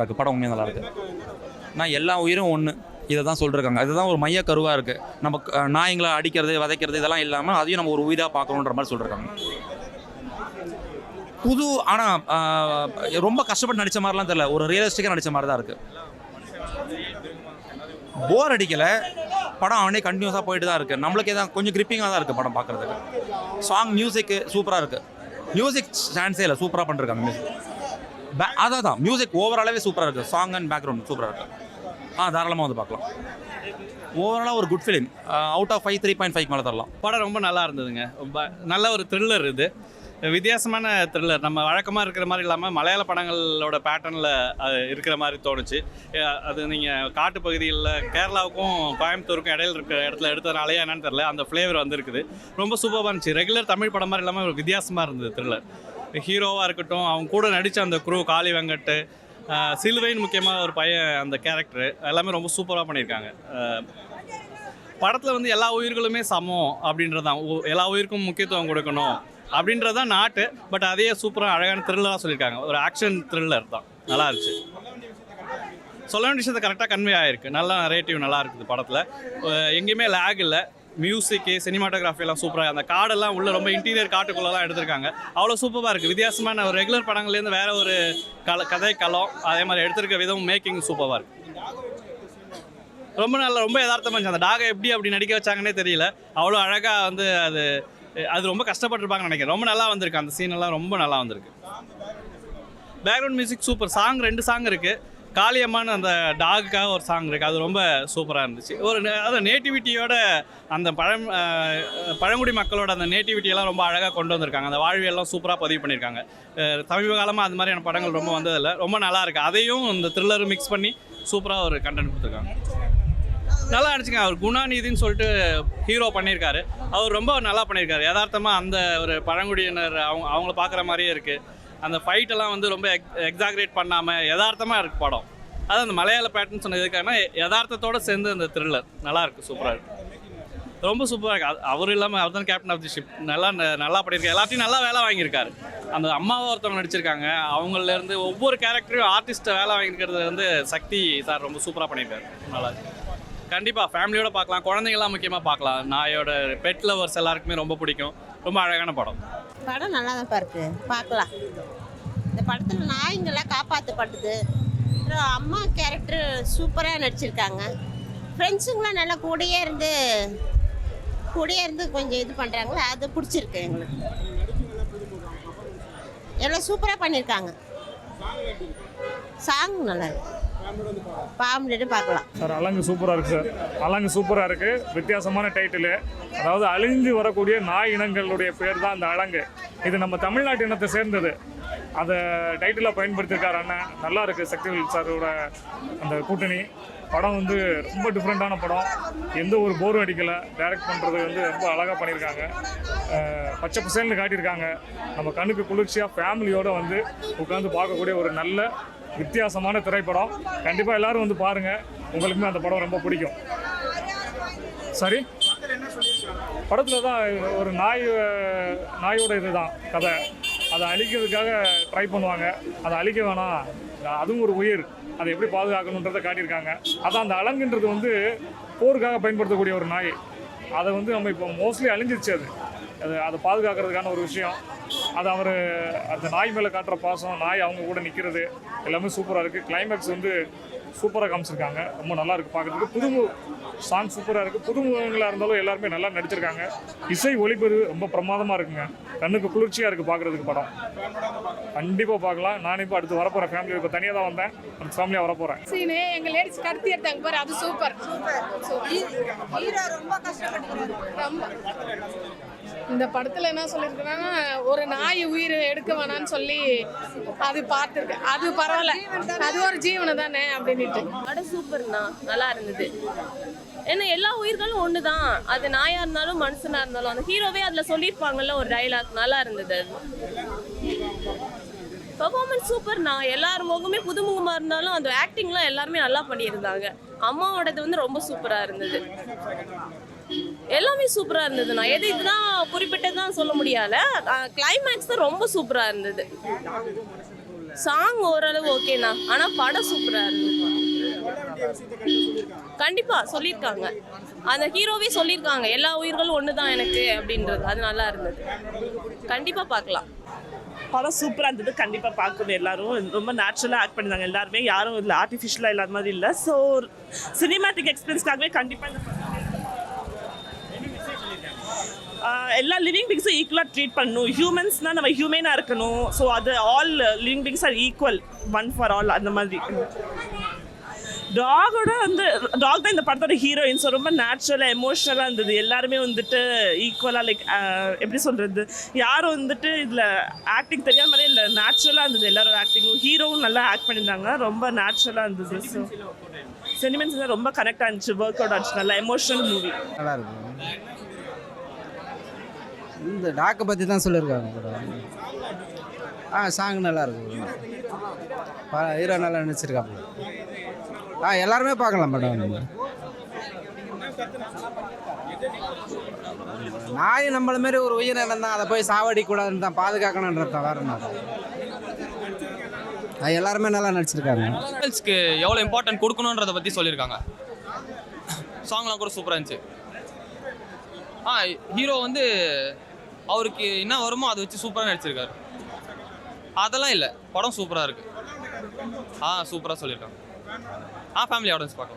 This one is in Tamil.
இருக்கு படம் உண்மையாக நல்லா இருக்கு. நான் எல்லா உயிரும் ஒன்று இதை தான் சொல்லிருக்காங்க. இதுதான் ஒரு மைய கருவாக இருக்குது நம்ம நாய்ங்களை அடிக்கிறது வதைக்கிறது இதெல்லாம் இல்லாமல் அதையும் நம்ம ஒரு உயிராக பார்க்கணுன்ற மாதிரி சொல்லிருக்காங்க. புது ஆனால் ரொம்ப கஷ்டப்பட்டு நடித்த மாதிரிலாம் தெரியல. ஒரு ரியலிஸ்டிக்காக நடித்த மாதிரி தான் இருக்குது போர் அடிக்கலை. படம் அவனே கண்டினியூஸாக போயிட்டு தான் இருக்குது நம்மளுக்கே தான் கொஞ்சம் கிரிப்பிங்காக தான் இருக்குது படம் பார்க்குறதுக்கு. சாங் மியூசிக்கு சூப்பராக இருக்குது மியூசிக் சான்ஸே இல்லை. சூப்பராக பண்ணிருக்காங்க மியூசிக் அதான் தான் மியூசிக் ஓவராலாகவே சூப்பராக இருக்குது சாங் அண்ட் பேக்ரவுண்ட் சூப்பராக இருக்குது ஆ தாராளமாக வந்து பார்க்கலாம். ஓவராலாக ஒரு good film out of five three point five மேலே தரலாம். படம் ரொம்ப நல்லா இருந்ததுங்க. ரொம்ப நல்ல ஒரு த்ரில்லர் இது. வித்தியாசமான த்ரில்லர் நம்ம வழக்கமாக இருக்கிற மாதிரி இல்லாமல் மலையாள படங்களோட பேட்டர்னில் அது இருக்கிற மாதிரி தோணுச்சு. அது நீங்கள் காட்டு பகுதிகளில் கேரளாவுக்கும் கோயம்புத்தூருக்கும் இடையில இருக்கிற இடத்துல எடுத்ததுனாலே என்னன்னு தெரில அந்த ஃப்ளேவர் வந்துருக்குது. ரொம்ப சூப்பராக இருந்துச்சு. ரெகுலர் தமிழ் படம் மாதிரி இல்லாமல் ஒரு வித்தியாசமாக இருந்தது த்ரில்லர் ஹீரோவாக இருக்கட்டும் அவங்க கூட நடித்த அந்த குரூ காளி வெங்கட்டு அஹ் முக்கியமாக ஒரு பையன் அந்த கேரக்டர் எல்லாமே ரொம்ப சூப்பராக பண்ணியிருக்காங்க. படத்தில் வந்து எல்லா உயிர்களுமே சமம் அப்படின்றது தான் உ- எல்லா உயிருக்கும் முக்கியத்துவம் கொடுக்கணும் அப்படின்றது தான் நாட்டு பட் அதே சூப்பராக அழகான த்ரில்லராக சொல்லியிருக்காங்க. ஒரு ஆக்ஷன் த்ரில்லர் தான். நல்லா இருந்துச்சு. சொல்ல வேண்டிய விஷயத்தை கரெக்டாக கன்வே ஆயிருக்கு. நல்லா ரேட்டிவ் நல்லா இருக்குது படத்தில். எங்கேயுமே லேக் இல்லை. மியூசிக்கு சினிமாட்டோகிராஃபி எல்லாம் சூப்பராக அந்த காடெல்லாம் உள்ள ரொம்ப இன்டீரியர் காட்டுக்குள்ளெல்லாம் எடுத்திருக்காங்க. அவ்வளோ சூப்பராக இருக்குது வித்தியாசமான ஒரு ரெகுலர் படங்கள்லேருந்து வேற ஒரு கல கதை களம் அதே மாதிரி எடுத்திருக்க விதம் மேக்கிங் சூப்பராக இருக்குது ரொம்ப நல்ல ரொம்ப யதார்த்தமாக இருந்துச்சு. அந்த டாகை எப்படி அப்படி நடிக்க வச்சாங்கன்னே தெரியல. அவ்வளோ அழகாக வந்து அது அது ரொம்ப கஷ்டப்பட்டிருப்பாங்கன்னு நினைக்கிறேன். ரொம்ப நல்லா வந்திருக்கு. அந்த சீன் எல்லாம் ரொம்ப நல்லா வந்திருக்கு. பேக்ரவுண்ட் மியூசிக் சூப்பர் சாங் ரெண்டு சாங் இருக்குது காளியம்மான் அந்த டாகுக்காக ஒரு சாங் இருக்குது அது ரொம்ப சூப்பராக இருந்துச்சு. ஒரு நே- அது நேட்டிவிட்டியோட அந்த பழம் பழங்குடி மக்களோட அந்த நேட்டிவிட்டியெல்லாம் ரொம்ப அழகாக கொண்டு வந்திருக்காங்க. அந்த வாழ்வியெல்லாம் சூப்பராக பதிவு பண்ணியிருக்காங்க சமீப காலமாக அது மாதிரியான படங்கள் ரொம்ப வந்ததில்லை. ரொம்ப நல்லாயிருக்கு அதையும் இந்த த்ரில்லர் மிக்ஸ் பண்ணி சூப்பராக ஒரு கண்டென்ட் கொடுத்துருக்காங்க. நல்லா நடிச்சுங்க அவர் குணாநிதின்னு சொல்லிட்டு ஹீரோ பண்ணியிருக்காரு அவர் ரொம்ப நல்லா பண்ணியிருக்காரு யதார்த்தமாக அந்த ஒரு பழங்குடியினர் அவங்க அவங்கள பார்க்குற மாதிரியே இருக்குது அந்த ஃபைட்டெல்லாம் எல்லாம் வந்து ரொம்ப எக் எக்ஸாக்ரேட் பண்ணாமல் யதார்த்தமாக இருக்கு படம். அது அந்த மலையாள பேட்டர்ன் சொன்னது எதுக்காகனா யதார்த்தத்தோட சேர்ந்து அந்த த்ரில்லர் நல்லாயிருக்கு சூப்பராக இருக்கு. ரொம்ப சூப்பராக இருக்கு. அது- அவர் இல்லாமல் அவர் தான் கேப்டன் ஆஃப் தி ஷிப் நல்லா ந- நல்லா பண்ணியிருக்காரு எல்லாத்தையும் நல்லா வேலை வாங்கியிருக்காரு. அந்த அம்மாவை ஒருத்தவங்க நடிச்சிருக்காங்க. அவங்களேருந்து ஒவ்வொரு கேரக்டரையும் ஆர்டிஸ்ட்டை வேலை வாங்கியிருக்கிறது வந்து சக்தி சார் ரொம்ப சூப்பராக பண்ணியிருக்காரு. நல்லா கண்டிப்பாக ஃபேமிலியோட பார்க்கலாம். குழந்தைங்களாம் முக்கியமாக பார்க்கலாம். நாயோட பெட் லவர்ஸ் எல்லாருக்குமே ரொம்ப பிடிக்கும். ரொம்ப அழகான படம். படம் நல்லா தான் இருக்கு. பார்க்கலாம். இந்த படத்தில் நாய்ங்களாம் காப்பாற்றப்படுது அப்புறம் அம்மா கேரக்டர் சூப்பராக நடிச்சிருக்காங்க. ஃப்ரெண்ட்ஸுங்களாம் நல்லா கூடயே இருந்து கூடயே இருந்து கொஞ்சம் இது பண்ணுறாங்களே அது பிடிச்சிருக்கு எங்களுக்கு. எவ்வளோ சூப்பராக பண்ணியிருக்காங்க சாங் நல்லா இருக்கு. ஃபேமிலியோட பார்க்கலாம். சார் அலங்கு சூப்பராக இருக்குது சார். அலங்கு சூப்பராக இருக்குது வித்தியாசமான டைட்டிலு அதாவது அழிஞ்சு வரக்கூடிய நாய் இனங்களுடைய பேர் தான் அந்த அலங்கு. இது நம்ம தமிழ்நாட்டு இனத்தை சேர்ந்தது. அதை டைட்டிலாக பயன்படுத்தியிருக்காரு அண்ணன். நல்லா இருக்குது சக்திவேல் சாரோட அந்த கூட்டணி. படம் வந்து ரொம்ப டிஃப்ரெண்ட்டான படம். எந்த ஒரு போரும் அடிக்கலை. டைரக்ட் பண்ணுறது வந்து ரொம்ப அழகாக பண்ணியிருக்காங்க. பச்சை பசேல்னு காட்டியிருக்காங்க. நம்ம கண்ணுக்கு குளிர்ச்சியாக ஃபேமிலியோடு வந்து உட்காந்து பார்க்கக்கூடிய ஒரு நல்ல வித்தியாசமான திரைப்படம். கண்டிப்பாக எல்லாரும் வந்து பாருங்கள் உங்களுக்குமே அந்த படம் ரொம்ப பிடிக்கும். சரி. படத்தில் தான் ஒரு நாய் நாயோட இது தான் கதை. அதை அழிக்கிறதுக்காக ட்ரை பண்ணுவாங்க. அதை அழிக்க வேணாம். அதுவும் ஒரு உயிர். அதை எப்படி பாதுகாக்கணுன்றதை காட்டியிருக்காங்க. அதான் அந்த அலங்குன்றது வந்து போருக்காக பயன்படுத்தக்கூடிய ஒரு நாய். அதை வந்து நம்ம இப்போ மோஸ்ட்லி அழிஞ்சிருச்சு அது. அது அதை பாதுகாக்கிறதுக்கான ஒரு விஷயம். அது அவர் அந்த நாய் மேலே காட்டுற பாசம் நாய் அவங்க கூட நிற்கிறது எல்லாமே சூப்பராக இருக்குது கிளைமேக்ஸ் வந்து சூப்பராக காமிச்சிருக்காங்க. ரொம்ப நல்லா இருக்குது பார்க்குறதுக்கு புது சாங் சூப்பராக இருக்குது புதுமுகங்களாக இருந்தாலும் எல்லாருமே நல்லா நடிச்சிருக்காங்க. இசை ஒளிப்பதிவு ரொம்ப பிரமாதமாக இருக்குங்க. கண்ணுக்கு குளிர்ச்சியாக இருக்குது பார்க்குறதுக்கு படம். கண்டிப்பாக பார்க்கலாம் நான் இப்போ அடுத்து வரப்போகிறேன் ஃபேமிலி இப்போ தனியாக தான் வந்தேன். அடுத்து ஃபேமிலியாக வரப்போகிறேன் சீனு எங்க லேடிஸ் கடத்தி எடுத்தாங்க பாரு. அது சூப்பர். ரொம்ப இந்த படத்துல என்ன சொல்லியிருக்காங்கன்னா ஒரு நாய் உயிர் எடுக்க வேணாம்னு சொல்லி அது பார்த்துருக்கு அது பரவாயில்ல. அது ஒரு ஜீவனை தானே? அப்படின்ட்டு படம் சூப்பர்ண்ணா நல்லா இருந்தது. ஏன்னா எல்லா உயிர்களும் ஒன்று தான் அது நாயாக இருந்தாலும் மனுஷனாக இருந்தாலும் அந்த ஹீரோவே அதில் சொல்லியிருப்பாங்கல்ல ஒரு டைலாக் நல்லா இருந்தது அது. பெர்ஃபார்மன்ஸ் சூப்பர்ண்ணா. எல்லார் முகமே புதுமுகமாக இருந்தாலும் அந்த ஆக்டிங்லாம் எல்லாருமே நல்லா பண்ணியிருந்தாங்க. அம்மாவோடது வந்து ரொம்ப சூப்பராக இருந்தது. எல்லாமே சூப்பராக இருந்ததுண்ணா. எது இதுதான் குறிப்பிட்டது தான் சொல்ல முடியல கிளைமேக்ஸ் தான் ரொம்ப சூப்பராக இருந்தது. சாங் ஓரளவு ஓகேண்ணா ஆனால் படம் சூப்பராக இருந்தது. கண்டிப்பா சொல்லியிருக்காங்க. அந்த ஹீரோவே சொல்லியிருக்காங்க எல்லா உயிர்களும் ஒன்று தான் எனக்கு அப்படின்றது. அது நல்லா இருந்தது. கண்டிப்பா பார்க்கலாம். படம் சூப்பராக இருந்தது. கண்டிப்பாக பார்க்கணும் எல்லாரும். ரொம்ப நேச்சுரலாக ஆக்ட் பண்ணிருந்தாங்க எல்லாருமே. யாரும் இல்லை ஆர்டிஃபிஷியலாக இல்லாத மாதிரி இல்லை. ஸோ சினிமாட்டிக் எக்ஸ்பீரியன்ஸ்க்காகவே கண்டிப்பாக எல்லா லிவிங் பிங்ஸும் ஈக்குவலாக ட்ரீட் பண்ணணும். ஹியூமன்ஸ்னால் நம்ம ஹியூமனாக இருக்கணும். ஸோ அது all living beings are equal one for all அந்த மாதிரி. டாகோட வந்து டாக் தான் இந்த படத்தோட ஹீரோயின் ஸோ ரொம்ப நேச்சுரலாக எமோஷ்னலாக இருந்தது. எல்லாருமே வந்துட்டு ஈக்குவலாக லைக் எப்படி சொல்கிறது யாரும் வந்துட்டு இதில் ஆக்டிங் தெரியாத மாதிரி இல்லை. நேச்சுரலாக இருந்தது எல்லாரோட ஆக்டிங்கும் ஹீரோவும் நல்லா ஆக்ட் பண்ணியிருந்தாங்க. ரொம்ப நேச்சுரலாக இருந்தது. ஸோ சென்டிமெண்ட்ஸ் ரொம்ப கனெக்ட் ஆனிச்சு ஒர்க் அவுட் ஆச்சு. நல்லா எமோஷனல் மூவி நல்லா இருக்கும் இந்த டாக்கை பற்றி தான் சொல்லியிருக்காங்க படம். ஆ சாங் நல்லா இருக்கும் ஹீரோ நல்லா நினச்சிருக்காங்க ஆ எல்லாருமே பார்க்கலாம் படம் நாய் நம்மள மாதிரி ஒரு உயிரினம் தான் அதை போய் சாவடிக்கூடாதுன்னு தான் பாதுகாக்கணுன்றது தான் வேற என்ன ஆ, எல்லாருமே நல்லா நடிச்சிருக்காங்க. கேர்ள்ஸ்க்கு எவ்வளோ இம்பார்ட்டன்ட் கொடுக்கணுன்றதை பற்றி சொல்லியிருக்காங்க. சாங்லாம் கூட சூப்பராக இருந்துச்சு. ஆ ஹீரோ வந்து அவருக்கு என்ன வருமோ அதை வச்சு சூப்பராக நடிச்சிருக்காரு. அதெல்லாம் இல்லை. படம் சூப்பராக இருக்குது ஆ சூப்பராக சொல்லியிருக்காங்க. ஆ ஃபேமிலி ஆடியன்ஸ் பார்க்கலாம்